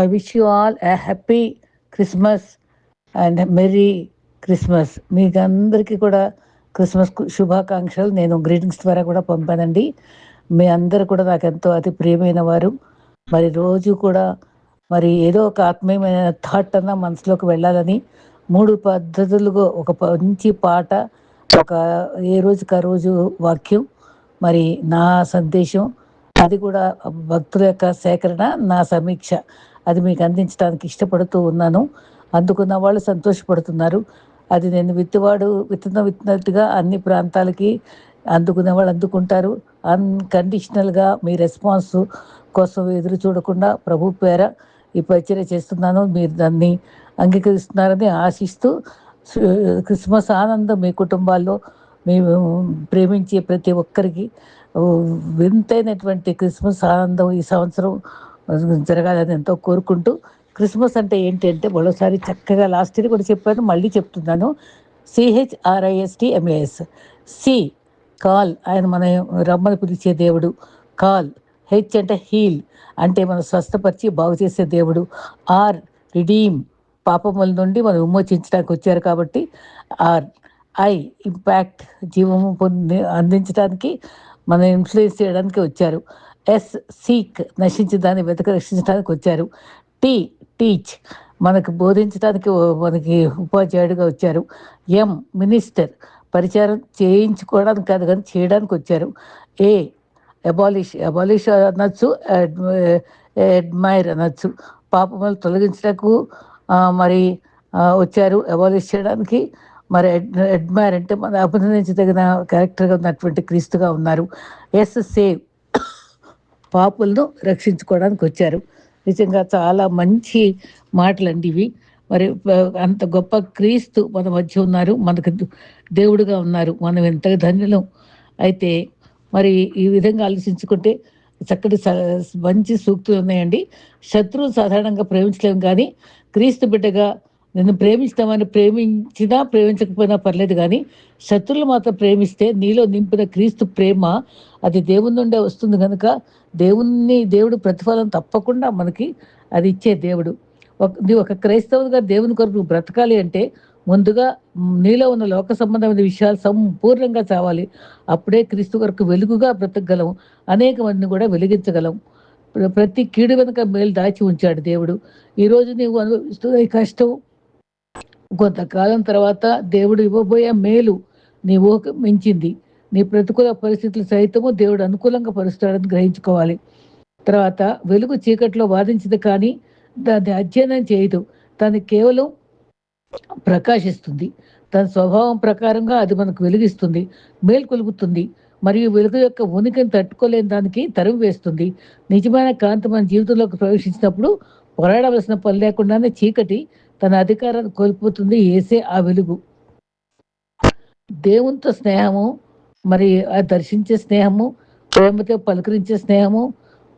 I wish you all a happy Christmas and merry Christmas మీకు అందరికీ కూడా Christmas శుభాకాంక్షలు. నేను గ్రీటింగ్స్ ద్వారా కూడా పంపానండి. మీ అందరు కూడా నాకు ఎంతో అతి ప్రియమైన వారు. మరి రోజు కూడా మరి ఏదో ఒక ఆత్మీయమైన థాట్ అన్న మనసులోకి వెళ్ళాలని మూడు పద్ధతులుగా ఒక మంచి పాట ఒక ఏ రోజుకి ఆ రోజు వాక్యం మరి నా సందేశం అది కూడా భక్తుల యొక్క సేకరణ నా సమీక్ష. అది మీకు అందించడానికి ఇష్టపడుతూ ఉన్నాను. అందుకున్న వాళ్ళు సంతోషపడుతున్నారు. అది నేను విత్తువాడు విత్తన విత్తినట్టుగా అన్ని ప్రాంతాలకి అందుకునే వాళ్ళు అందుకుంటారు. అన్కండిషనల్గా మీ రెస్పాన్స్ కోసం ఎదురు చూడకుండా ప్రభు పేర ఈ పరిచర్య చేస్తున్నాను. మీరు దాన్ని అంగీకరిస్తున్నారని ఆశిస్తూ క్రిస్మస్ ఆనందం మీ కుటుంబాల్లో మేము ప్రేమించే ప్రతి ఒక్కరికి వింతైనటువంటి క్రిస్మస్ ఆనందం ఈ సంవత్సరం జరగాలని ఎంతో కోరుకుంటూ క్రిస్మస్ అంటే ఏంటి అంటే మరోసారి చక్కగా లాస్ట్ ఇయర్ కూడా చెప్పాను మళ్ళీ చెప్తున్నాను. సిహెచ్ఆర్ఐఎస్టి ఎంఏఎస్ సి కాల్ ఆయన మన రమ్మని పిలిచే దేవుడు. కాల్ హెచ్ అంటే హీల్ అంటే మనం స్వస్థపరిచి బాగు చేసే దేవుడు. ఆర్ రిడీమ్ పాపముల నుండి మనం విమోచించడానికి వచ్చారు కాబట్టి ఆర్ ఐ ఇంపాక్ట్ జీవము పొంది అందించడానికి మనం ఇన్ఫ్లుయెన్స్ చేయడానికి వచ్చారు. ఎస్ సీక్ నశించదాన్ని వెతక రక్షించడానికి వచ్చారు. టీ టీచ్ మనకు బోధించడానికి మనకి ఉపాధ్యాయుడిగా వచ్చారు. ఎం మినిస్టర్ పరిచారం చేయించుకోవడానికి కాదు కానీ చేయడానికి వచ్చారు. ఏ అబాలిష్ అబాలిష్ అనొచ్చు అడ్మైర్ eh, అనొచ్చు. పాపములు తొలగించడానికి మరి వచ్చారు. అబాలిష్ చేయడానికి మరి అడ్మైర్ అంటే మన అభినందించదగిన క్యారెక్టర్గా ఉన్నటువంటి క్రీస్తుగా ఉన్నారు. ఎస్ సేవ్ పాపులను రక్షించుకోవడానికి వచ్చారు. నిజంగా చాలా మంచి మాటలండి ఇవి. మరి అంత గొప్ప క్రీస్తు మన మధ్య ఉన్నారు. మనకు దేవుడుగా ఉన్నారు. మనం ఎంత ధన్యులం. అయితే మరి ఈ విధంగా ఆలోచించుకుంటే చక్కటి మంచి సూక్తులు ఉన్నాయండి. శత్రువు సాధారణంగా ప్రేమించలేము కానీ క్రీస్తు బిడ్డగా నిన్ను ప్రేమిస్తామని ప్రేమించినా ప్రేమించకపోయినా పర్లేదు కానీ శత్రువులు మాత్రం ప్రేమిస్తే నీలో నింపిన క్రీస్తు ప్రేమ అది దేవుని నుండే వస్తుంది కనుక దేవుణ్ణి దేవుడు ప్రతిఫలం తప్పకుండా మనకి అది ఇచ్చే దేవుడు. ఒక నీ ఒక క్రైస్తవుగా దేవుని కొరకు బ్రతకాలి అంటే ముందుగా నీలో ఉన్న లోక సంబంధమైన విషయాలు సంపూర్ణంగా చావాలి. అప్పుడే క్రీస్తు కొరకు వెలుగుగా బ్రతకగలం. అనేక మందిని కూడా వెలిగించగలం. ప్రతి కీడు వెనుక మేలు దాచి ఉంచాడు దేవుడు. ఈరోజు నీవు అనుభవిస్తున్న కష్టం కొంతకాలం తర్వాత దేవుడు ఇవ్వబోయే మేలు నీ ఊహకు మించింది. నీ ప్రతికూల పరిస్థితులు సైతము దేవుడు అనుకూలంగా పరుస్తాడని గ్రహించుకోవాలి. తర్వాత వెలుగు చీకట్లో వాదించదు కానీ దాన్ని అధ్యయనం చేయదు. దాన్ని కేవలం ప్రకాశిస్తుంది. తన స్వభావం ప్రకారంగా అది మనకు వెలిగిస్తుంది మేల్కొలుగుతుంది మరియు వెలుగు యొక్క ఉనికిని తట్టుకోలేని దానికి తరువు వేస్తుంది. నిజమైన కాంతి మన జీవితంలోకి ప్రవేశించినప్పుడు పోరాడవలసిన పని లేకుండానే చీకటి తన అధికారాన్ని కోల్పోతుంది ఏసే ఆ వెలుగు. దేవునితో స్నేహము మరి దర్శించే స్నేహము ప్రేమతో పలకరించే స్నేహము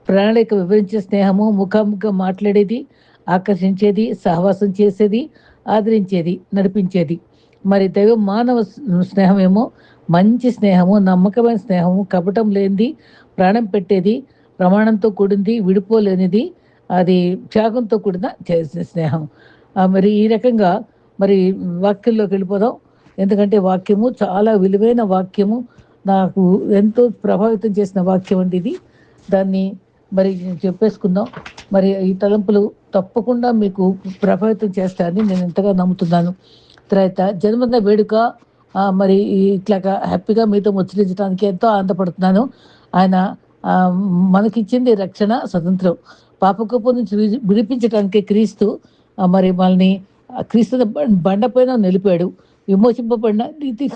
ప్రణాళిక వివరించే స్నేహము ముఖాముఖిగా మాట్లాడేది ఆకర్షించేది సహవాసం చేసేది ఆదరించేది నడిపించేది. మరి దైవ మానవ స్నేహమేమో మంచి స్నేహము నమ్మకమైన స్నేహము కపటం లేనిది ప్రాణం పెట్టేది ప్రమాణంతో కూడింది విడిపోలేనిది అది త్యాగంతో కూడిన చేసే స్నేహం. మరి ఈ రకంగా మరి వాక్యంలోకి వెళ్ళిపోదాం. ఎందుకంటే వాక్యము చాలా విలువైన వాక్యము. నాకు ఎంతో ప్రభావితం చేసిన వాక్యం అండి ఇది. దాన్ని మరి చెప్పేసుకుందాం. మరి ఈ తలంపులు తప్పకుండా మీకు ప్రభావితం చేస్తాయని నేను ఎంతగా నమ్ముతున్నాను. తర్వాత జన్మదిన వేడుక మరి ఇట్లాగా హ్యాపీగా మీతో ముచ్చరించడానికి ఎంతో ఆనందపడుతున్నాను. ఆయన మనకిచ్చింది రక్షణ స్వతంత్రం. పాపకపు నుంచి విడిపించడానికి క్రీస్తు మరి మనల్ని క్రీస్తు బండపైన నిలిపాడు. విమోచింపబడిన రీతి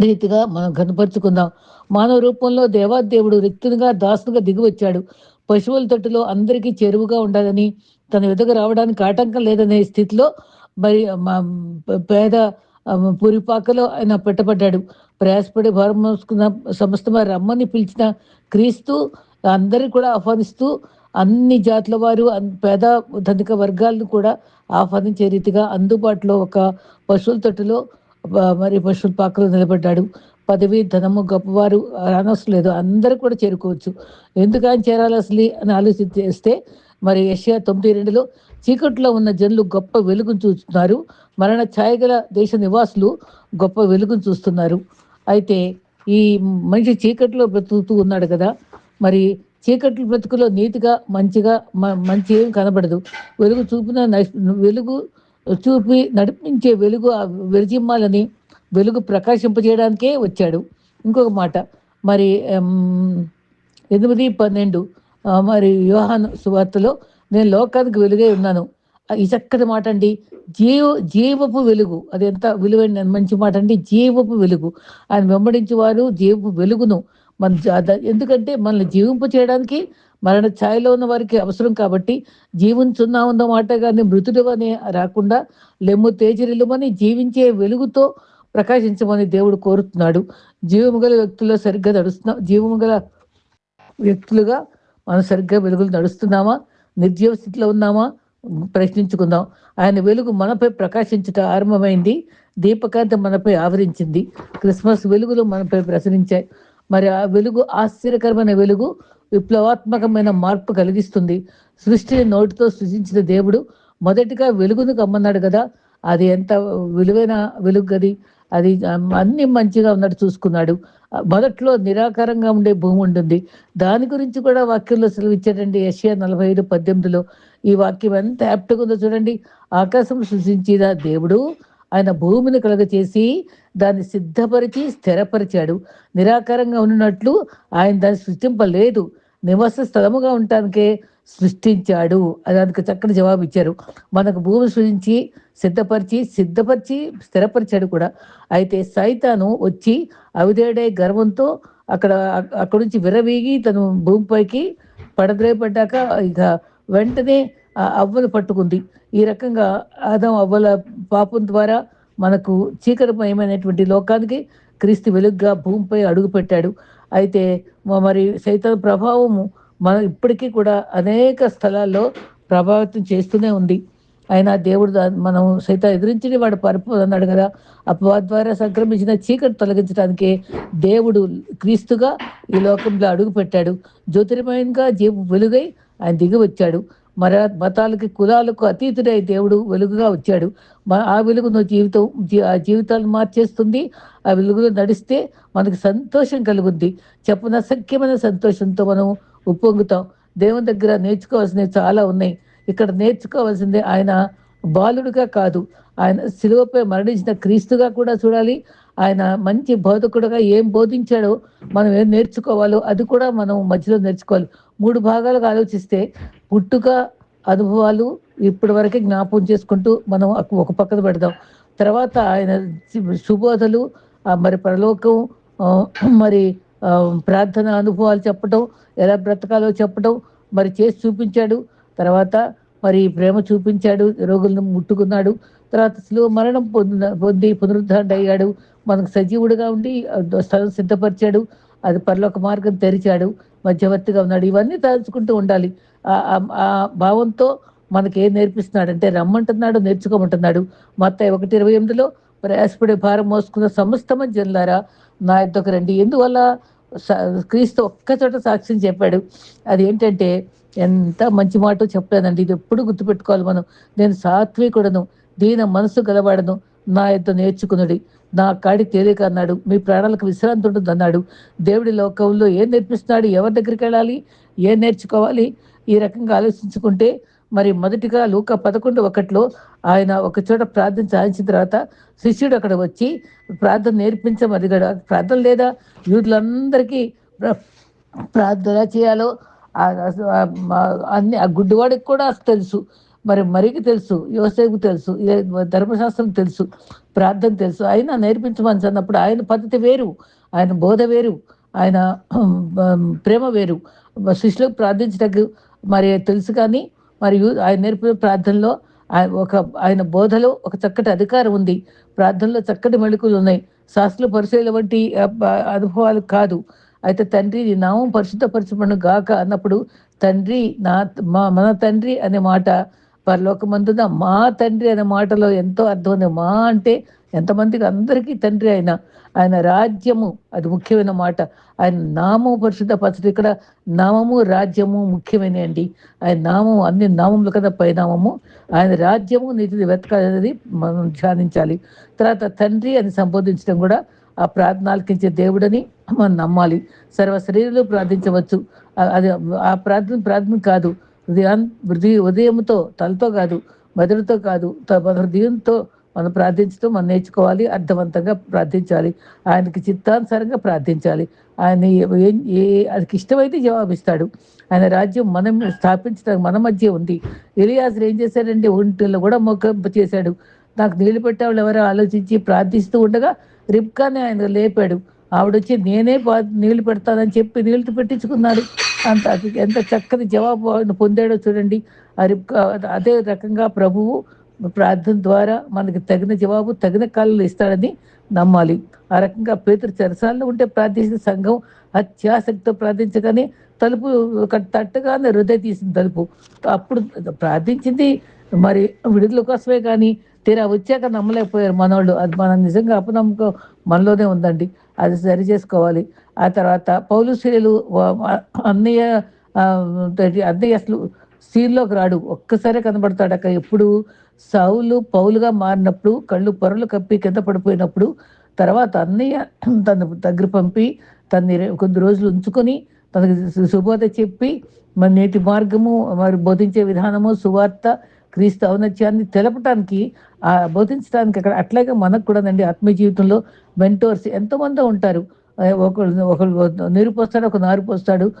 రీతిగా మనం కనపరుచుకుందాం. మానవ రూపంలో దేవాదేవుడు రిక్తునిగా దాసునిగా దిగి వచ్చాడు పశువుల తట్టులో అందరికీ చెరువుగా ఉండాలని తన ఎదుగు రావడానికి ఆటంకం లేదనే స్థితిలో మరి పేద పురిపాకలో ఆయన పెట్టబడ్డాడు. ప్రయాసపడి భారం మోసుకున్న సమస్త రమ్మని పిలిచిన క్రీస్తు అందరినీ కూడా ఆహ్వానిస్తూ అన్ని జాతుల వారు పేద ధనిక వర్గాలను కూడా ఆహ్వానించే రీతిగా అందుబాటులో ఒక పశువుల తొట్టులో మరి పశువుల పాకలో నిలబడ్డాడు. పదవి ధనము గొప్పవారు అనవసరం లేదు. అందరూ కూడా చేరుకోవచ్చు. ఎందుకు ఆయన చేరాలి అసలు అని ఆలోచిస్తే మరి ఏషియా తొమ్మిది రెండులో చీకట్లో ఉన్న జనులు గొప్ప వెలుగును చూస్తున్నారు. మరణ ఛాయగల దేశ నివాసులు గొప్ప వెలుగును చూస్తున్నారు. అయితే ఈ మనిషి చీకట్లో బ్రతుకుతూ ఉన్నాడు కదా మరి చీకట్లు బ్రతుకులో నీతిగా మంచిగా మంచి ఏం కనబడదు. వెలుగు చూపిన వెలుగు చూపి నడిపించే వెలుగు ఆ వెలిజిమ్మాలని వెలుగు ప్రకాశింపజేయడానికే వచ్చాడు. ఇంకొక మాట మరి ఎనిమిది పన్నెండు మరి యోహాను సువార్తలో నేను లోకానికి వెలుగై ఉన్నాను. ఈ చక్కటి మాట అండి. జీవ జీవపు వెలుగు అది ఎంత విలువైన మంచి మాట అండి. జీవపు వెలుగు. ఆయన వెంబడించే వారు జీవపు వెలుగును. మన ఎందుకంటే మనల్ని జీవింపు చేయడానికి మరణ ఛాయలో ఉన్న వారికి అవసరం కాబట్టి జీవించున్నా ఉన్న మాట కానీ మృతుడు అని రాకుండా లెమ్ము తేజరిల్లుమని జీవించే వెలుగుతో ప్రకాశించమని దేవుడు కోరుతున్నాడు. జీవము గల వ్యక్తుల్లో సరిగ్గా నడుస్తున్నా జీవము గల వ్యక్తులుగా మనం సరిగ్గా వెలుగులు నడుస్తున్నామా? నిర్జీవ స్థితిలో ఉన్నామా? ప్రశ్నించుకుందాం. ఆయన వెలుగు మనపై ప్రకాశించుట ఆరంభమైంది. దీపకాంతి మనపై ఆవరించింది. క్రిస్మస్ వెలుగులు మనపై ప్రసరించాయి. మరి ఆ వెలుగు ఆశ్చర్యకరమైన వెలుగు విప్లవాత్మకమైన మార్పు కలిగిస్తుంది. సృష్టిని నోటితో సృజించిన దేవుడు మొదటిగా వెలుగును కమ్మన్నాడు కదా. అది ఎంత విలువైన వెలుగు గది అది అన్ని మంచిగా ఉన్నట్టు చూసుకున్నాడు. మొదట్లో నిరాకారంగా ఉండే భూమి ఉంటుంది. దాని గురించి కూడా వాక్యంలో సెలవిచ్చాడండి. ఏషియా నలభై ఐదు పద్దెనిమిదిలో ఈ వాక్యం ఎంత యాప్ట్గా ఉందో చూడండి. ఆకాశం సృష్టించిన దేవుడు ఆయన భూమిని కలగచేసి దాన్ని సిద్ధపరిచి స్థిరపరిచాడు. నిరాకారంగా ఉన్నట్లు ఆయన దాన్ని సృష్టింపలేదు. నివాస స్థలముగా ఉండటానికే సృష్టించాడు దానికి చక్కని జవాబు ఇచ్చారు మనకు భూమి సృష్టించి సిద్ధపరిచి సిద్ధపరిచి స్థిరపరిచాడు కూడా. అయితే సైతాను వచ్చి అవిదేడే గర్వంతో అక్కడ అక్కడి నుంచి విరవీగి తను భూమిపైకి పడద్రేపడ్డాక ఇక వెంటనే అవ్వను పట్టుకుంది. ఈ రకంగా అదం అవ్వల పాపం ద్వారా మనకు చీకటిమయమైనటువంటి లోకానికి క్రీస్తు వెలుగ్గా భూమిపై అడుగుపెట్టాడు. అయితే మరి సైతం ప్రభావము మన ఇప్పటికీ కూడా అనేక స్థలాల్లో ప్రభావితం చేస్తూనే ఉంది. అయినా దేవుడు మనం సైతం ఎదిరించిన వాడు పరుపు అన్నాడు కదా. అపవాద ద్వారా సంక్రమించిన చీకటి తొలగించడానికి దేవుడు క్రీస్తుగా ఈ లోకంలో అడుగుపెట్టాడు. జ్యోతిర్మయంగా జీవు వెలుగై ఆయన దిగి వచ్చాడు. మర మతాలకి కులాలకు అతీతుడై దేవుడు వెలుగుగా వచ్చాడు. ఆ వెలుగును జీవితం ఆ జీవితాలు మార్చేస్తుంది. ఆ వెలుగులో నడిస్తే మనకు సంతోషం కలుగుద్ది. చెప్పన సఖ్యమైన సంతోషంతో మనం ఉప్పొంగుతాం. దేవుని దగ్గర నేర్చుకోవాల్సినవి చాలా ఉన్నాయి. ఇక్కడ నేర్చుకోవాల్సిందే ఆయన బాలుడుగా కాదు. ఆయన సిలువపై మరణించిన క్రీస్తుగా కూడా చూడాలి. ఆయన మంచి బోధకుడుగా ఏం బోధించాడో మనం ఏం నేర్చుకోవాలో అది కూడా మనం మధ్యలో నేర్చుకోవాలి. మూడు భాగాలుగా ఆలోచిస్తే పుట్టుక అనుభవాలు ఇప్పటి వరకే జ్ఞాపకం చేసుకుంటూ మనం ఒక పక్కన పెడదాం. తర్వాత ఆయన సుబోధలు మరి పరలోకం మరి ప్రార్థన అనుభవాలు చెప్పటం ఎలా బ్రతకాలో చెప్పటం మరి చేసి చూపించాడు. తర్వాత మరి ప్రేమ చూపించాడు రోగులను ముట్టుకున్నాడు. తర్వాత స్లో మరణం పొందిన పొంది పునరుద్ధరణ అయ్యాడు మనకు సజీవుడిగా ఉండి స్థలం సిద్ధపరిచాడు అది పరలోక మార్గం తెరిచాడు మధ్యవర్తిగా ఉన్నాడు. ఇవన్నీ తలుచుకుంటూ ఉండాలి. ఆ భావంతో మనకి ఏం నేర్పిస్తున్నాడు అంటే రమ్మంటున్నాడు నేర్చుకోమంటున్నాడు. మొత్తం ఒకటి ఇరవై ఎనిమిదిలో ప్రయాసపడే భారం మోసుకున్న సమస్తమ జనులారా నా యొక్క రండి. ఎందువల్ల క్రీస్తు ఒక్కచోట సాక్ష్యం చెప్పాడు. అది ఏంటంటే ఎంత మంచి మాట చెప్పలేదండి. ఇది ఎప్పుడు గుర్తుపెట్టుకోవాలి మనం. నేను సాత్వికుడను దీన మనసు గలవాడను. నా యొక్క నేర్చుకునుడి. నా కాడి తేలిక అన్నాడు. మీ ప్రాణాలకు విశ్రాంతి ఉంటుంది అన్నాడు. దేవుడి లోకంలో ఏం నేర్పిస్తున్నాడు? ఎవరి దగ్గరికి వెళ్ళాలి? ఏం నేర్చుకోవాలి? ఈ రకంగా ఆలోచించుకుంటే మరి మొదటిగా లూక పదకొండు ఒకటిలో ఆయన ఒక చోట ప్రార్థన సాధించిన తర్వాత శిష్యుడు అక్కడ వచ్చి ప్రార్థన నేర్పించమని ప్రార్థన లేదా? యూదులందరికీ ప్రార్థన చేయాలో అన్ని ఆ గుడ్డివాడికి కూడా తెలుసు. మరి మరికి తెలుసు యోసేపు తెలుసు ధర్మశాస్త్రం తెలుసు ప్రార్థన తెలుసు. ఆయన నేర్పించమని అన్నప్పుడు ఆయన పద్ధతి వేరు ఆయన బోధ వేరు ఆయన ప్రేమ వేరు. శిష్యులకు ప్రార్థించటకు మరి తెలుసు కానీ మరియు ఆయన నేర్పిన ప్రార్థనలో ఒక ఆయన బోధలో ఒక చక్కటి అధికారం ఉంది. ప్రార్థనలో చక్కటి మెళుకులు ఉన్నాయి. శాస్త్ర పరిశీలన వంటి అనుభవాలు కాదు. అయితే తండ్రి నీ నామం పరిశుద్ధపరచబడిన గాక అన్నప్పుడు తండ్రి నా మా మన తండ్రి అనే మాట పరలోకమందున మా తండ్రి అనే మాటలో ఎంతో అర్థం ఉంది. మా అంటే ఎంతమందికి అందరికీ తండ్రి ఆయన ఆయన రాజ్యము అది ముఖ్యమైన మాట. ఆయన నామము పరిస్థితి ఇక్కడ నామము రాజ్యము ముఖ్యమైన అండి. ఆయన నామము అన్ని నామములు కదా పరిణామము ఆయన రాజ్యము నీతిని వెతకాలనేది మనం ధ్యానించాలి. తర్వాత తండ్రి అని సంబోధించడం కూడా ఆ ప్రార్థన ఆలకించే దేవుడని మనం నమ్మాలి. సర్వ శరీరంలో ప్రార్థించవచ్చు. అది ఆ ప్రార్థన ప్రార్థన కాదు. హృదయాన్ హృదయ ఉదయంతో తలతో కాదు మెదడుతో కాదు త- మన హృదయంతో మనం ప్రార్థించడం మనం నేర్చుకోవాలి అర్థవంతంగా ప్రార్థించాలి ఆయనకి చిత్తానుసారంగా ప్రార్థించాలి. ఆయన ఏ- ఏ- అదికి ఇష్టమైతే జవాబిస్తాడు. ఆయన రాజ్యం మనం స్థాపించడానికి మన మధ్య ఉంది. ఎలియాజరు ఏం చేశాడంటే ఒంటిలో కూడా మొక్క చేశాడు. నాకు నీళ్ళు పెట్టేవాళ్ళు ఎవరో ఆలోచించి ప్రార్థిస్తూ ఉండగా రిప్కాని ఆయన లేపాడు. ఆవిడొచ్చి నేనే పా- నీళ్ళు పెడతానని చెప్పి నీళ్ళు పెట్టించుకున్నాడు. అంత ఎంత చక్కని జవాబు ఆయన పొందాడో చూడండి. అరి అదే రకంగా ప్రభువు ప్రార్థన ద్వారా మనకి తగిన జవాబు తగిన కాలంలో ఇస్తాడని నమ్మాలి. ఆ రకంగా పేతురు చెరసాల్లో ఉంటే ప్రార్థించిన సంఘం అత్యాసక్తితో ప్రార్థించగానే తలుపు ఒక తట్టగానే హృదయ తీసింది తలుపు. అప్పుడు ప్రార్థించింది మరి విడుదల కోసమే కానీ తీరా వచ్చాక నమ్మలేకపోయారు మనోళ్ళు. అది మనం నిజంగా అపనమ్మకం మనలోనే ఉందండి. అది సరి చేసుకోవాలి. ఆ తర్వాత పౌలు స్త్రీలు అన్నయ్య అన్నయ్య అసలు సీన్లోకి రాడు. ఒక్కసారే కనబడతాడు అక్కడ. ఎప్పుడు సౌలు పౌలుగా మారినప్పుడు కళ్ళు పొరలు కప్పి కింద పడిపోయినప్పుడు తర్వాత అన్నయ్య తన దగ్గర పంపి తన్ని కొద్ది రోజులు ఉంచుకొని తనకి సు- సుబోధ చెప్పి మరి నేటి మార్గము మరి బోధించే విధానము సువార్త క్రీస్తు ఔన్నత్యాన్ని తెలపటానికి ఆ బోధించడానికి అక్కడ అట్లాగే మనకు కూడా అండి ఆత్మీయ జీవితంలో మెంటోర్స్ ఎంతోమంది ఉంటారు. ఒకళ్ళు ఒకళ్ళు నీరు పోస్తాడు ఒక నారు పోస్తాడు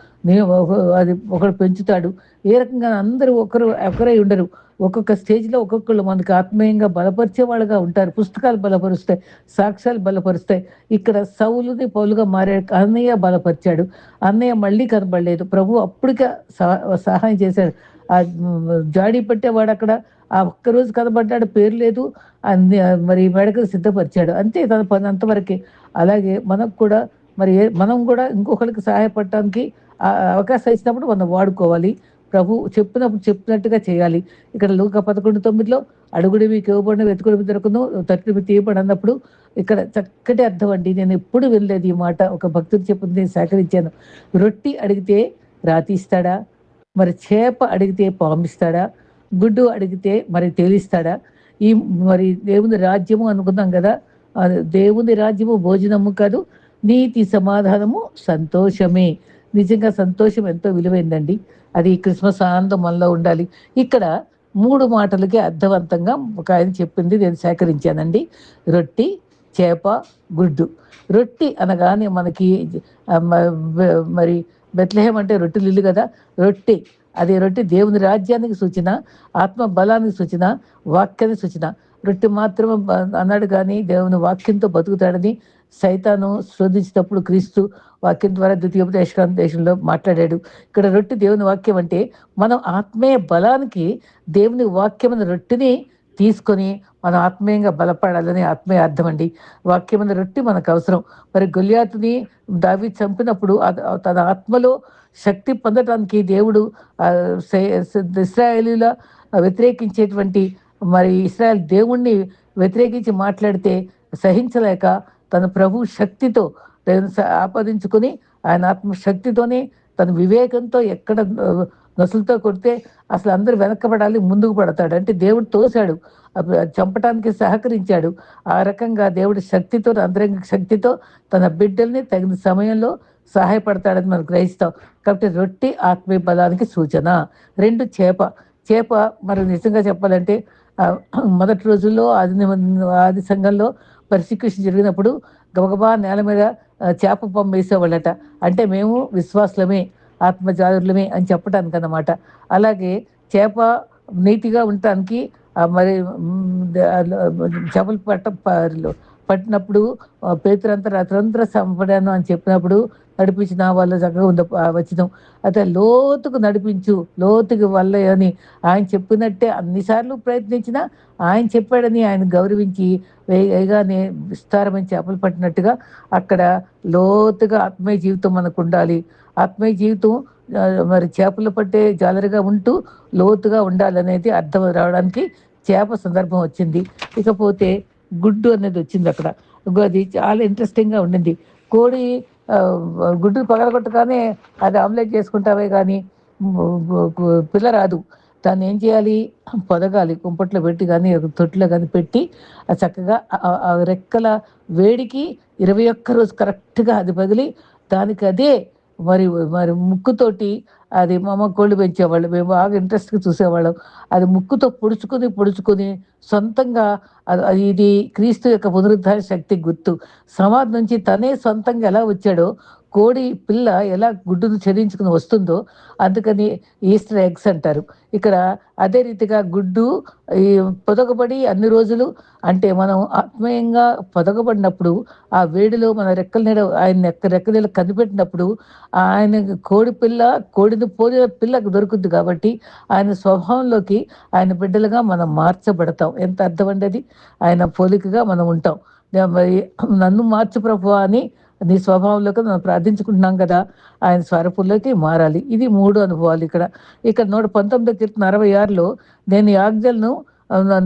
ఒక- అది ఒకడు పెంచుతాడు. ఏ రకంగా అందరూ ఒకరు ఒకరై ఉండరు. ఒక్కొక్క స్టేజ్లో ఒక్కొక్కళ్ళు మనకి ఆత్మీయంగా బలపరిచే వాళ్ళుగా ఉంటారు. పుస్తకాలు బలపరుస్తాయి సాక్ష్యాలు బలపరుస్తాయి. ఇక్కడ సౌలుని పౌలుగా మారే అన్నయ్య బలపరిచాడు. అన్నయ్య మళ్ళీ కనబడలేదు. ప్రభు అప్పటికే సహ- సహాయం చేశాడు. ఆ జాడీ పెట్టేవాడు అక్కడ. ఆ ఒక్కరోజు కనబడ్డాడు పేరు లేదు అన్ని మరి మెడకు సిద్ధపరిచాడు. అంతే తన పని అంతవరకే. అలాగే మనకు కూడా మరి మనం కూడా ఇంకొకరికి సహాయపడటానికి అవకాశం ఇచ్చినప్పుడు మనం వాడుకోవాలి. ప్రభు చెప్పినప్పుడు చెప్పినట్టుగా చేయాలి. ఇక్కడ లూక పదకొండు తొమ్మిదిలో అడుగుడి మీకు ఇవ్వబడిన వెతుకుడి దొరకను తట్టుడు మీకు తీయబడి అన్నప్పుడు ఇక్కడ చక్కటి అర్థం అండి. నేను ఎప్పుడు వెళ్ళలేదు ఈ మాట. ఒక భక్తుడు చెప్పింది నేను సేకరించాను. రొట్టి అడిగితే రాతి ఇస్తాడా మరి చేప అడిగితే పామిస్తాడా? గుడ్డు అడిగితే మరి తేలిస్తాడా? ఈ మరి దేవుని రాజ్యము అనుకున్నాం కదా దేవుని రాజ్యము భోజనము కాదు నీతి సమాధానము సంతోషమే. నిజంగా సంతోషం ఎంతో విలువైందండి. అది క్రిస్మస్ ఆనందం మనలో ఉండాలి. ఇక్కడ మూడు మాటలకి అర్థవంతంగా ఒక ఆయన చెప్పింది నేను సేకరించానండి. రొట్టి చేప గుడ్డు. రొట్టి అనగానే మనకి మరి బెత్లహేం అంటే రొట్టెలు ఇల్లు కదా? రొట్టె. అది రొట్టె దేవుని రాజ్యానికి సూచన ఆత్మ బలానికి సూచన వాక్యానికి సూచన. రొట్టె మాత్రమే అన్నాడు కానీ దేవుని వాక్యంతో బతుకుతాడని సైతాను శోధించినప్పుడు క్రీస్తు వాక్యం ద్వారా ద్వితీయోపదేశకాంత దేశంలో మాట్లాడాడు. ఇక్కడ రొట్టె దేవుని వాక్యం అంటే మనం ఆత్మీయ బలానికి దేవుని వాక్యమైన రొట్టెని తీసుకొని మనం ఆత్మీయంగా బలపడాలని ఆత్మీయ అర్థం అండి. వాక్యమైన రొట్టె మనకు అవసరం. మరి గొల్యాతుని దావి చంపినప్పుడు తన ఆత్మలో శక్తి పొందటానికి దేవుడు ఆ, ఇస్రాయేలీల వ్యతిరేకించేటువంటి మరి ఇస్రాయల్ దేవుణ్ణి వ్యతిరేకించి మాట్లాడితే సహించలేక తన ప్రభు శక్తితో దేవుని ఆపాదించుకొని ఆయన ఆత్మశక్తితోనే తన వివేకంతో ఎక్కడ నసులతో కొడితే అసలు అందరూ వెనకబడాలి ముందుకు పడతాడు. అంటే దేవుడు తోశాడు చంపటానికి సహకరించాడు. ఆ రకంగా దేవుడి శక్తితో అంతరంగ శక్తితో తన బిడ్డల్ని తగిన సమయంలో సహాయపడతాడని మనం గ్రహిస్తాం కాబట్టి రొట్టె ఆత్మీయ బలానికి సూచన. రెండు చేప. చేప మరి నిజంగా చెప్పాలంటే మొదటి రోజుల్లో ఆది ఆది సంఘంలో పర్సిక్యూషన్ జరిగినప్పుడు గబగబా నేల మీద చేప పొమ్మ వేసేవాళ్ళట. అంటే మేము విశ్వాసులమే ఆత్మజాతులమే అని చెప్పడానికి అన్నమాట అలాగే చేప నీటిగా ఉండటానికి మరి చేపలు పట్ట పట్టినప్పుడు పేతురంతా రాత్రంతా సంపడాను అని చెప్పినప్పుడు నడిపించిన వాళ్ళ చక్కగా ఉంద వచ్చిన. అయితే లోతుకు నడిపించు లోతుకు వల్ల అని ఆయన చెప్పినట్టే అన్నిసార్లు ప్రయత్నించినా ఆయన చెప్పాడని ఆయన గౌరవించి వేగానే విస్తారమైన చేపలు పట్టినట్టుగా అక్కడ లోతుగా ఆత్మీయ జీవితం మనకు ఉండాలి. ఆత్మీయ జీవితం మరి చేపలు పట్టే జాలరిగా ఉంటూ లోతుగా ఉండాలనేది అర్థం రావడానికి చేప సందర్భం వచ్చింది. ఇకపోతే గుడ్డు అనేది వచ్చింది అక్కడ. అది చాలా ఇంట్రెస్టింగ్గా ఉండింది. కోడి గుడ్డు పగలగొట్టగానే అది ఆమ్లెట్ చేసుకుంటావే కానీ పిల్ల రాదు. దాన్ని ఏం చేయాలి? పొదగాలి కుంపట్లో పెట్టి కానీ తొట్టిలో కానీ పెట్టి చక్కగా ఆ- రెక్కల వేడికి ఇరవై ఒక్క రోజు కరెక్ట్గా అది పగిలి దానికి అదే మరి మరి ముక్కుతోటి అది మా అమ్మ కోళ్ళు పెంచేవాళ్ళు మేము బాగా ఇంట్రెస్ట్గా చూసేవాళ్ళం. అది ముక్కుతో పొడుచుకొని పొడుచుకొని సొంతంగా అది ఇది క్రీస్తు యొక్క పునరుద్ధార శక్తి గుర్తు. సమాధి నుంచి తనే సొంతంగా ఎలా వచ్చాడో కోడి పిల్ల ఎలా గుడ్డును ఛేదించుకుని వస్తుందో అందుకని ఈస్టర్ ఎగ్స్ అంటారు. ఇక్కడ అదే రీతిగా గుడ్డు ఈ పొదగబడి అన్ని రోజులు అంటే మనం ఆత్మీయంగా పొదగబడినప్పుడు ఆ వేడిలో మన రెక్కల నీడ ఆయన రెక్క రెక్క నీడ కనిపెట్టినప్పుడు ఆయన కోడి పిల్ల కోడిని పోలిన పిల్లకు దొరుకుద్ది కాబట్టి ఆయన స్వభావంలోకి ఆయన బిడ్డలుగా మనం మార్చబడతాం. ఎంత అర్థం అండి అది? ఆయన పోలికగా మనం ఉంటాం. మరి నన్ను మార్చు ప్రభు అని నీ స్వభావంలోకి మనం ప్రార్థించుకుంటున్నాం కదా ఆయన స్వరపుల్లోకి మారాలి. ఇది మూడు అనుభవాలు ఇక్కడ. ఇక్కడ నూట పంతొమ్మిది కీర్తన అరవై ఆరులో నేను ఈ ఆజ్ఞలను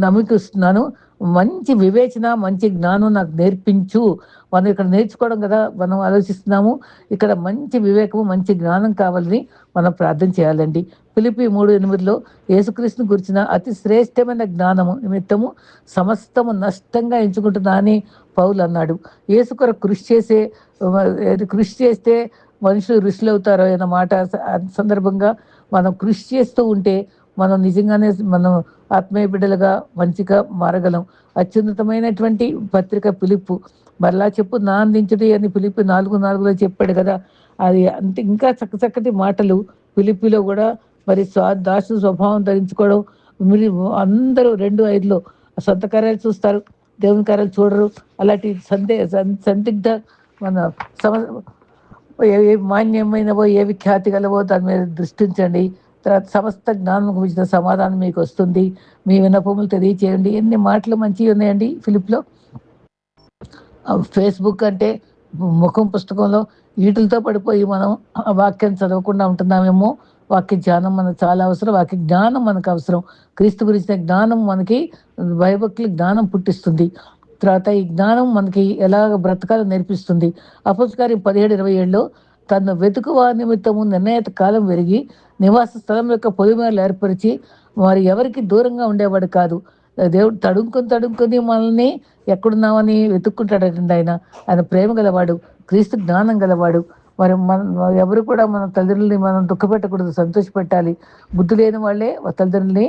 నమ్మికిస్తున్నాను మంచి వివేచన మంచి జ్ఞానం నాకు నేర్పించు. మనం ఇక్కడ నేర్చుకోవడం కదా మనం ఆలోచిస్తున్నాము. ఇక్కడ మంచి వివేకము మంచి జ్ఞానం కావాలని మనం ప్రార్థన చేయాలండి. పిలిపి మూడు ఎనిమిదిలో యేసుక్రీస్తుని గురించిన అతి శ్రేష్టమైన జ్ఞానము నిమిత్తము సమస్తము నష్టంగా ఎంచుకుంటున్నా అని పౌలు అన్నాడు. యేసు కొరకు కృషి చేసే కృషి చేస్తే మనుషులు ఋషులు అవుతారో అన్న మాట సందర్భంగా మనం కృషి చేస్తూ ఉంటే మనం నిజంగానే మనం ఆత్మీయ బిడ్డలుగా మంచిగా మారగలం. అత్యున్నతమైనటువంటి పత్రిక పిలుపు. మరలా చెప్పు నా అందించుడి అని పిలిపి నాలుగు నాలుగులో చెప్పాడు కదా. అది అంటే ఇంకా చక్క చక్కటి మాటలు పిలిపిలో కూడా మరి స్వా దాసు స్వభావం ధరించుకోవడం. మీరు అందరూ రెండు ఐదులో సొంత కార్యాలు చూస్తారు దేవుని కార్యాలు చూడరు. అలాంటి సందే సందిగ్ధ మన సమ ఏ మాన్యమైనవో ఏవి ఖ్యాతి గలవో దాని మీద దృష్టించండి. తర్వాత సమస్త జ్ఞానం గురించిన సమాధానం మీకు వస్తుంది. మీ విన్నపములు తెలియచేయండి. ఎన్ని మాటలు మంచివి ఉన్నాయండి ఫిలిప్లో? ఫేస్బుక్ అంటే ముఖం పుస్తకంలో వీటితో పడిపోయి మనం వాక్యం చదవకుండా ఉంటున్నామేమో. వాక్య జ్ఞానం మనకు చాలా అవసరం. వాక్య జ్ఞానం మనకు అవసరం. క్రీస్తు గురించిన జ్ఞానం మనకి భయభక్తులు జ్ఞానం పుట్టిస్తుంది. తర్వాత ఈ జ్ఞానం మనకి ఎలాగ బ్రతకాలో నేర్పిస్తుంది. అపోస్కారి పదిహేడు ఇరవై ఏడులో తను వెతుకువా నిమిత్తము నిర్ణయత కాలం పెరిగి నివాస స్థలం యొక్క పొలిమేరలు ఏర్పరిచి వారు ఎవరికి దూరంగా ఉండేవాడు కాదు. దేవుడు తడుముకొని తడుముకొని మనల్ని ఎక్కడున్నామని వెతుక్కుంటాడండి ఆయన. ఆయన ప్రేమ గలవాడు క్రీస్తు జ్ఞానం గలవాడు. మరి మన ఎవరు కూడా మన తల్లిదండ్రుల్ని మనం దుఃఖపెట్టకూడదు సంతోషపెట్టాలి బుద్ధి లేని వాళ్ళే తల్లిదండ్రుల్ని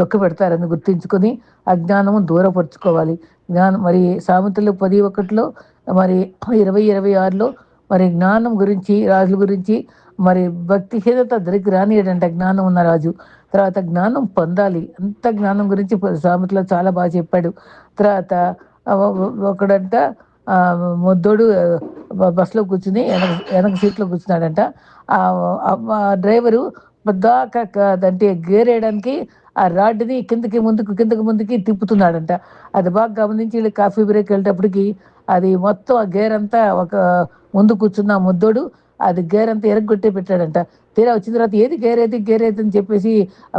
దుఃఖ పెడతారని గుర్తించుకొని అజ్ఞానము దూరపరుచుకోవాలి. జ్ఞానం మరి సామెతలు పది ఒకటిలో మరి ఇరవై ఇరవై ఆరులో మరి జ్ఞానం గురించి రాజుల గురించి మరి భక్తిహీనత దరికి రానియడంట జ్ఞానం ఉన్న రాజు. తర్వాత జ్ఞానం పొందాలి. అంత జ్ఞానం గురించి సామెతలో చాలా బాగా చెప్పాడు. తర్వాత ఒకడంట మొద్దోడు బస్సులో కూర్చుని వెనక వెనక సీట్లో కూర్చున్నాడంట. ఆ డ్రైవరు దాకా అంటే గేర్ వేయడానికి ఆ రాడ్ని కిందకి ముందుకు కిందకి ముందుకి తిప్పుతున్నాడంట. అది బాగా గమనించి వీళ్ళు కాఫీ బ్రేక్ వెళ్ళేటప్పటికి అది మొత్తం ఆ గేర్ అంతా ఒక ముందు కూర్చున్న ముద్దోడు అది గేర్ అంతా ఎరగొట్టే పెట్టాడంట. తీరా వచ్చిన తర్వాత ఏది గేర్ అయితే గేర్ అయితే అని చెప్పేసి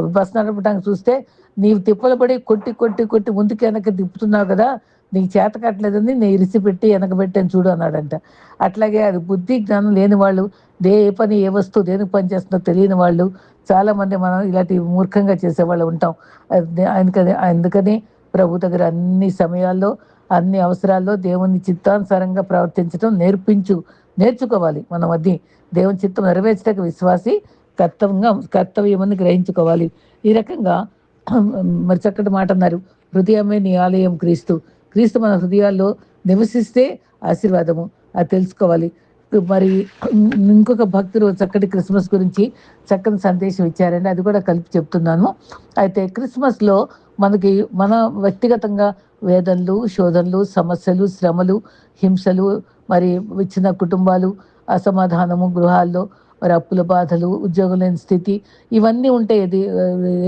బస్ నడపడానికి చూస్తే నీవు తిప్పలు పడి కొట్టి కొట్టి కొట్టి ముందుకు వెనక తిప్పుతున్నావు కదా నీకు చేత కట్టలేదని నేను ఇరిసి పెట్టి వెనక పెట్టాను చూడు అన్నాడంట. అట్లాగే అది బుద్ధి జ్ఞానం లేని వాళ్ళు దే ఏ పని ఏ వస్తువు దేనికి పని చేస్తుందో తెలియని వాళ్ళు చాలామంది మనం ఇలాంటి మూర్ఖంగా చేసేవాళ్ళు ఉంటాం. అది- అందుకని అందుకని ప్రభు దగ్గర అన్ని సమయాల్లో అన్ని అవసరాల్లో దేవుని చిత్తానుసారంగా ప్రవర్తించడం నేర్పించు. నేర్చుకోవాలి. మనం అది దేవుని చిత్తం నెరవేర్చడానికి విశ్వాసి కర్తవ్యంగా కర్తవ్యమని గ్రహించుకోవాలి. ఈ రకంగా మరి చక్కటి మాట అన్నారు. హృదయమే నీ ఆలయం క్రీస్తు. క్రీస్తు మన హృదయాల్లో నివసిస్తే ఆశీర్వాదము. అది తెలుసుకోవాలి. మరి ఇంకొక భక్తులు చక్కటి క్రిస్మస్ గురించి చక్కని సందేశం ఇచ్చారండి. అది కూడా కలిపి చెప్తున్నాను. అయితే క్రిస్మస్లో మనకి మన వ్యక్తిగతంగా వేదనలు శోధనలు సమస్యలు శ్రమలు హింసలు మరి విచ్చిన కుటుంబాలు అసమాధానము గృహాల్లో మరి అప్పుల బాధలు ఉద్యోగం లేని స్థితి ఇవన్నీ ఉంటాయి ఇది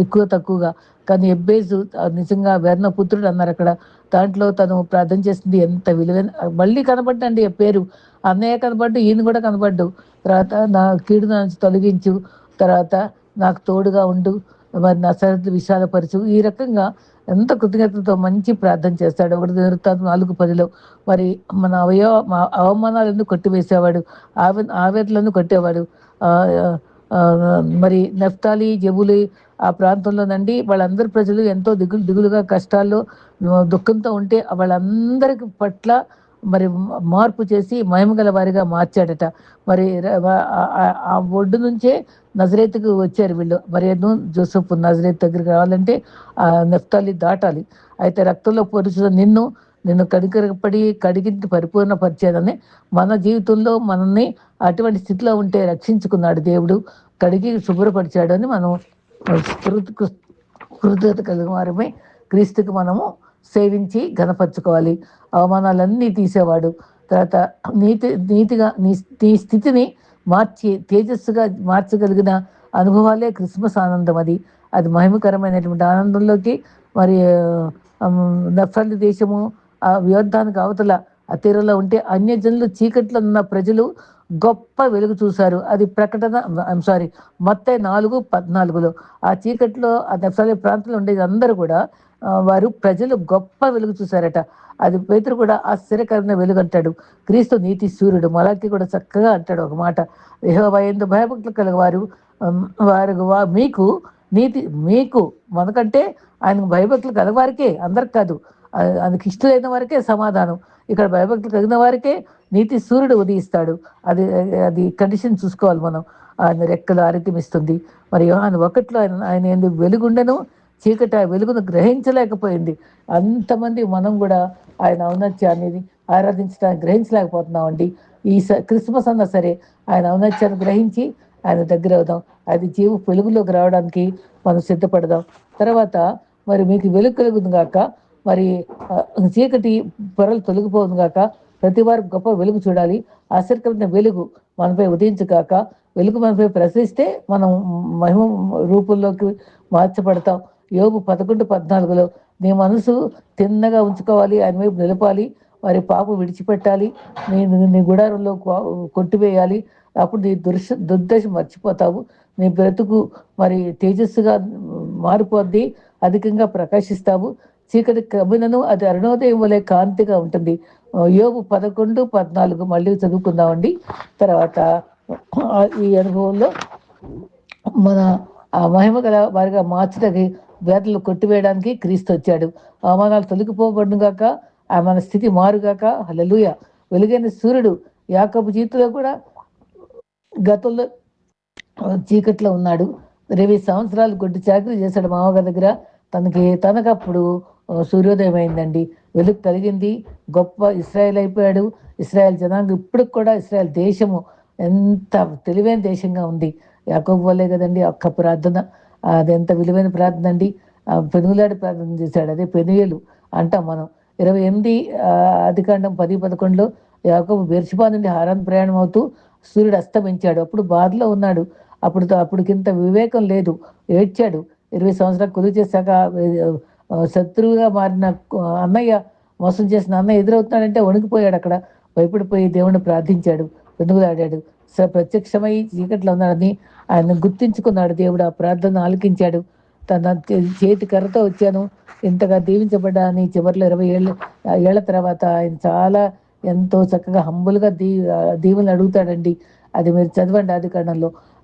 ఎక్కువ తక్కువగా. కానీ ఎబ్బేజు నిజంగా వెర్ణపుత్రుడు అన్నారు అక్కడ. దాంట్లో తను ప్రార్థన చేసింది ఎంత విలువైన మళ్ళీ కనబడ్డండి పేరు. అన్నయ్య కనబడ్డు ఈయన కూడా కనబడ్డు. తర్వాత నా కీడు నుంచి తొలగించు. తర్వాత నాకు తోడుగా ఉండు. మరి నా సరిహద్దు విశాలపరచు. ఈ రకంగా ఎంత కృతజ్ఞతతో మంచి ప్రార్థన చేస్తాడు. ఒకటి జరుగుతాడు నాలుగు పదిలో మరి మన అవయవ అవమానాలను కొట్టివేసేవాడు? ఆవే ఆవేదలను కొట్టేవాడు. మరి నెఫ్తాలి జబులి ఆ ప్రాంతంలోనండి వాళ్ళందరి ప్రజలు ఎంతో దిగులు దిగులుగా కష్టాల్లో దుఃఖంతో ఉంటే వాళ్ళందరికి పట్ల మరి మార్పు చేసి మహిమగల వారిగా మార్చాడట. మరి ఆ- ఒడ్డు నుంచే నజరేత్కు వచ్చారు వీళ్ళు. మరి ఎన్నో జోసఫ్ నజరేత్ దగ్గరికి రావాలంటే ఆ నెఫ్తాలి దాటాలి. అయితే రక్తంలో పొరుచు నిన్ను నిన్ను కడికరపడి కడిగింటి పరిపూర్ణ పరిచేదని మన జీవితంలో మనల్ని అటువంటి స్థితిలో ఉంటే రక్షించుకున్నాడు దేవుడు. కడిగి శుభ్రపరిచాడు అని మనం కృత- కృతజ్ఞత కలిగిన వారమే క్రీస్తుకి మనము సేవించి ఘనపరచుకోవాలి. అవమానాలన్నీ తీసేవాడు. తర్వాత నీతి నీతిగా నీ నీ స్థితిని మార్చి తేజస్సుగా మార్చగలిగిన అనుభవాలే క్రిస్మస్ ఆనందం అది. అది మహిమకరమైనటువంటి ఆనందంలోకి మరి నఫ్రల్ దేశము ఆ వ్యర్థానికి అవతల ఆ తీరంలో ఉంటే అన్యజనులు చీకట్లో ఉన్న ప్రజలు గొప్ప వెలుగు చూశారు. అది ప్రకటన ఐమ్ సారీ మొత్తం నాలుగు పద్నాలుగులో. ఆ చీకట్లో ఆ నెఫ్సాలి ప్రాంతంలో ఉండేది అందరూ కూడా వారు ప్రజలు గొప్ప వెలుగు చూశారట. అది పేతురు కూడా ఆశ్చర్యకరమైన వెలుగు అంటాడు. క్రీస్తు నీతి సూర్యుడు మలాకి కూడా చక్కగా అంటాడు ఒక మాట. యెహోవా ఎందు భయభక్తులు కలవారు వారు వా- మీకు నీతి మీకు మనకంటే ఆయనకు భయభక్తులు కలవారికే అందరికి కాదు. ఆ- ఆయనకి ఇష్టమైన వారికే సమాధానం. ఇక్కడ భయభక్తులు కలిగిన వారికే నీతి సూర్యుడు ఉదయిస్తాడు. అది అది కండిషన్ చూసుకోవాలి మనం. ఆయన రెక్కలు ఆరోగ్యమిస్తుంది మరి ఆయన ఒకట్లో ఆయన ఆయన ఎందుకు వెలుగుండను చీకటి ఆ వెలుగును గ్రహించలేకపోయింది. అంతమంది మనం కూడా ఆయన ఔన్నత్యాన్ని ఆరాధించడానికి గ్రహించలేకపోతున్నామండి. ఈ స- క్రిస్మస్ అన్నా సరే ఆయన ఔన్నత్యాన్ని గ్రహించి ఆయన దగ్గర అవుదాం. అది జీవ వెలుగులోకి రావడానికి మనం సిద్ధపడదాం. తర్వాత మరి మీకు వెలుగు కలుగుతుంది కాక మరి చీకటి పొరలు తొలగిపోతుంది కాక ప్రతి వారు గొప్ప వెలుగు చూడాలి. ఆశ్చర్యకరమైన వెలుగు మనపై ఉదయించుగాక వెలుగు మనపై ప్రసరిస్తే మనం మహిమ రూపంలోకి మార్చబడతాం. యోగు పదకొండు పద్నాలుగులో నీ మనసు తిన్నగా ఉంచుకోవాలి ఆయన వైపు నిలపాలి వారి పాపం విడిచిపెట్టాలి నీ నీ- గుడారంలో కొట్టివేయాలి అప్పుడు నీ దుర్శ దుర్దశ మర్చిపోతావు. నీ బ్రతుకు మరి తేజస్సుగా మారిపోద్ది అధికంగా ప్రకాశిస్తావు. చీకటి కబినను అది అరుణోదయం వలె కాంతిగా ఉంటుంది. యోగు పదకొండు పద్నాలుగు మళ్ళీ చదువుకుందామండి. తర్వాత ఈ అనుభవంలో మన ఆ మహిమ గల వారిగా మార్చడానికి వేదలు కొట్టివేయడానికి క్రీస్తు వచ్చాడు. అవమానాలు తొలగిపోబడుగాక ఆ మన స్థితి మారుగాక హలలుయ వెలుగైన సూర్యుడు యాకపు జీవితంలో కూడా గతంలో చీకట్లో ఉన్నాడు. ఇరవై సంవత్సరాలు గొడ్డు చాకరీ చేశాడు మామగారి దగ్గర. తనకి తనకప్పుడు సూర్యోదయం అయిందండి వెలుగు కలిగింది. గొప్ప ఇస్రాయేల్ అయిపోయాడు ఇస్రాయేల్ జనాంగం ఇప్పటికి కూడా ఇస్రాయేల్ దేశము ఎంత తెలివైన దేశంగా ఉంది. యాకోబు వల్లే కదండి ఒక్క ప్రార్థన. అది ఎంత విలువైన ప్రార్థన అండి. పెనుగులాడి ప్రార్థన చేశాడు. అదే పెనుయలు అంటాం మనం. ఇరవై ఎనిమిది అధికాండం పది పదకొండులో యాకోబు బెర్చిపా నుండి హారాన్ ప్రయాణం అవుతూ సూర్యుడు అస్తమించాడు. అప్పుడు బాధలో ఉన్నాడు. అప్పుడు అప్పటికింత వివేకం లేదు. ఏడ్చాడు. ఇరవై సంవత్సరాలు కొలువు చేశాక శత్రువుగా మారిన అన్నయ్య మోసం చేసిన అన్నయ్య ఎదురవుతున్నాడంటే వణికిపోయాడు అక్కడ. భయపడిపోయి దేవుణ్ణి ప్రార్థించాడు. వెనుగులాడాడు స ప్రత్యక్షమై చీకట్లో ఉన్నాడని ఆయన గుర్తించుకున్నాడు. దేవుడు ఆ ప్రార్థన ఆలకించాడు. తన చే- చేతి కర్రతో వచ్చాను. ఇంతగా దీవించబడ్డా అని చివరిలో ఇరవై ఏళ్ళు ఏళ్ళ తర్వాత ఆయన చాలా ఎంతో చక్కగా హంబుల్గా దీ దీవులను అడుగుతాడండి. అది మీరు చదవండి ఆది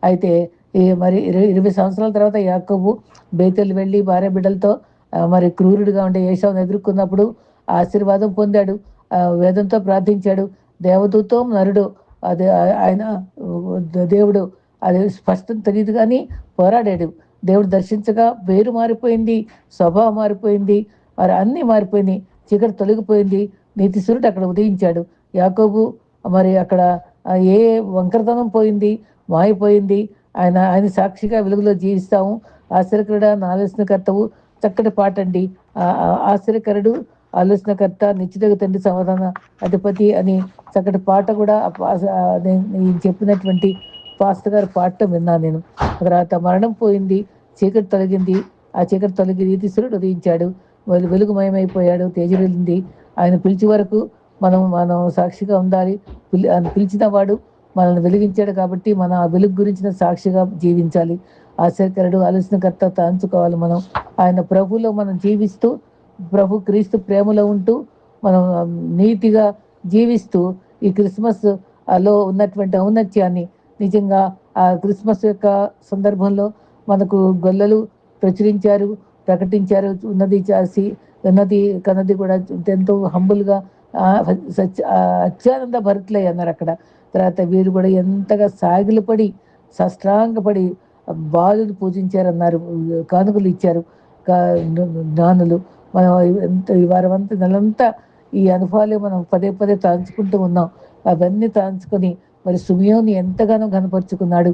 అయితే ఈ మరి ఇరవై ఇరవై సంవత్సరాల తర్వాత యాకబు బేతలు వెళ్ళి భార్య బిడ్డలతో మరి క్రూరుడిగా ఉండే ఏషావును ఎదుర్కొన్నప్పుడు ఆశీర్వాదం పొందాడు వేదంతో ప్రార్థించాడు. దేవదూతో నరుడు అది ఆయన దేవుడు అది స్పష్టం తెలియదు కానీ పోరాడాడు. దేవుడు దర్శించగా పేరు మారిపోయింది స్వభావం మారిపోయింది మరి అన్నీ మారిపోయింది చీకటి తొలగిపోయింది. నీతిశ్వరుడు అక్కడ ఉదయించాడు. యాకోబు మరి అక్కడ ఏ వంకరతనం పోయింది మాయిపోయింది. ఆయన ఆయన సాక్షిగా వెలుగులో జీవిస్తాము. ఆశ్చర్యకరుడ ఆలోచనకర్తవు చక్కటి పాట అండి ఆశ్చర్యకరుడు ఆలోచనకర్త నిశ్చిత తండ్రి సమాధాన అధిపతి అని చక్కటి పాట కూడా నేను చెప్పినటువంటి పాస్టర్ గారు పాట విన్నాను నేను. తర్వాత మరణం పోయింది చీకటి తొలగింది ఆ చీకటి తొలగి నీతిశ్వరుడు ఉదయించాడు వెలు- వెలుగుమయమైపోయాడు తేజరిల్లింది ఆయన పిలిచి వరకు మనం మనం సాక్షిగా ఉండాలి. పిలి ఆయన పిలిచిన వాడు మనల్ని వెలిగించాడు కాబట్టి మన ఆ వెలుగు గురించిన సాక్షిగా జీవించాలి. ఆశ్చర్యకరుడు ఆలోచనకర్త తాంచుకోవాలి మనం. ఆయన ప్రభులో మనం జీవిస్తూ ప్రభు క్రీస్తు ప్రేమలో ఉంటూ మనం నీతిగా జీవిస్తూ ఈ క్రిస్మస్లో ఉన్నటువంటి ఔన్నత్యాన్ని నిజంగా ఆ క్రిస్మస్ యొక్క సందర్భంలో మనకు గొల్లలు ప్రచురించారు ప్రకటించారు ఉన్నది చేసి ఉన్నది కన్నది కూడా ఎంతో హంబుల్గా సత్య అత్యానంద భరతులై అన్నారు అక్కడ. తర్వాత వీరు కూడా ఎంతగా సాగిలపడి సష్టాంగపడి బాలుని పూజించారన్నారు కానుకలు ఇచ్చారు కా- జ్ఞానులు. మనం ఎంత ఈ వారం అంతా నెలంతా ఈ అనుభవాలు మనం పదే పదే తాంచుకుంటూ ఉన్నాం. అవన్నీ తాంచుకొని మరి సుమియోని ఎంతగానో కనపరుచుకున్నాడు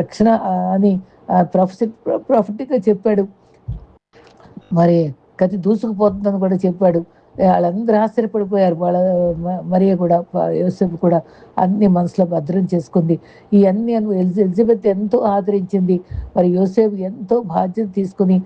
రక్షణ అని ప్రొఫెసర్ ప్రాఫిట్గా చెప్పాడు. మరి కతి దూసుకుపోతుందని కూడా చెప్పాడు. వాళ్ళందరూ ఆశ్చర్యపడిపోయారు. వాళ్ళ మ- మరియ కూడా యోసెఫ్ కూడా అన్ని మనసులో భద్రం చేసుకుంది. ఈ అన్ని ఎలిజ- ఎలిజబెత్ ఎంతో ఆదరించింది. మరి యోసేఫ్ ఎంతో బాధ్యత తీసుకుని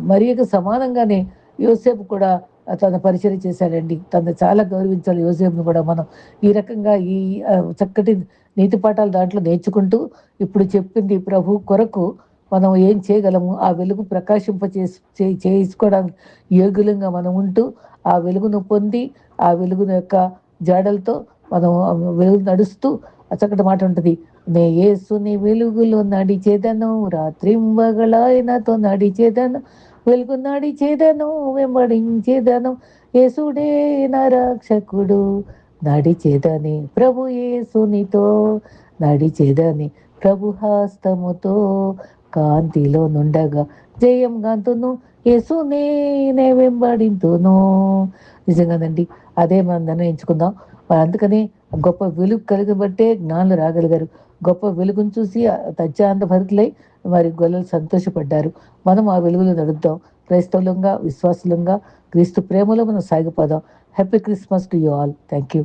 మరియకు సమానంగానే యోసేఫ్ కూడా తన పరిచయం చేశాడండి. తను చాలా గౌరవించాలి యోసేఫ్ను కూడా మనం. ఈ రకంగా ఈ చక్కటి నీతి పాఠాలు దాంట్లో నేర్చుకుంటూ ఇప్పుడు చెప్పింది ప్రభు కొరకు మనం ఏం చేయగలము? ఆ వెలుగు ప్రకాశింప చేసి చే- చేసుకోవడానికి యోగ్యులంగా మనం ఉంటూ ఆ వెలుగును పొంది ఆ వెలుగును యొక్క జాడలతో మనం వెలుగు నడుస్తూ ఆ చక్కటి మాట ఉంటుంది. నే యేసుని వెలుగులో నడిచేదను రాత్రింబగలాయనతో నడిచేదను వెలుగు నడిచేదను వెంబడించేదను యేసుడే నా రక్షకుడు నడిచేదని ప్రభు యేసునితో నడిచేదని ప్రభు హస్తముతో కాంతిలో నుండగా జయం గంతును యేసునే నే వెంబడింతును నిజంగానండి అదే మనం నిర్ణయించుకుందాం మరి అందుకని గొప్ప వెలుగు కలిగబట్టే జ్ఞానులు రాగలిగారు గొప్ప వెలుగును చూసి తజ్జాంత భరితులై మరి గొల్లలు సంతోషపడ్డారు మనం ఆ వెలుగులో నడుద్దాం క్రైస్తవులంగా విశ్వాసులంగా క్రీస్తు ప్రేమలో మనం సాగిపోదాం happy Christmas to you all thank you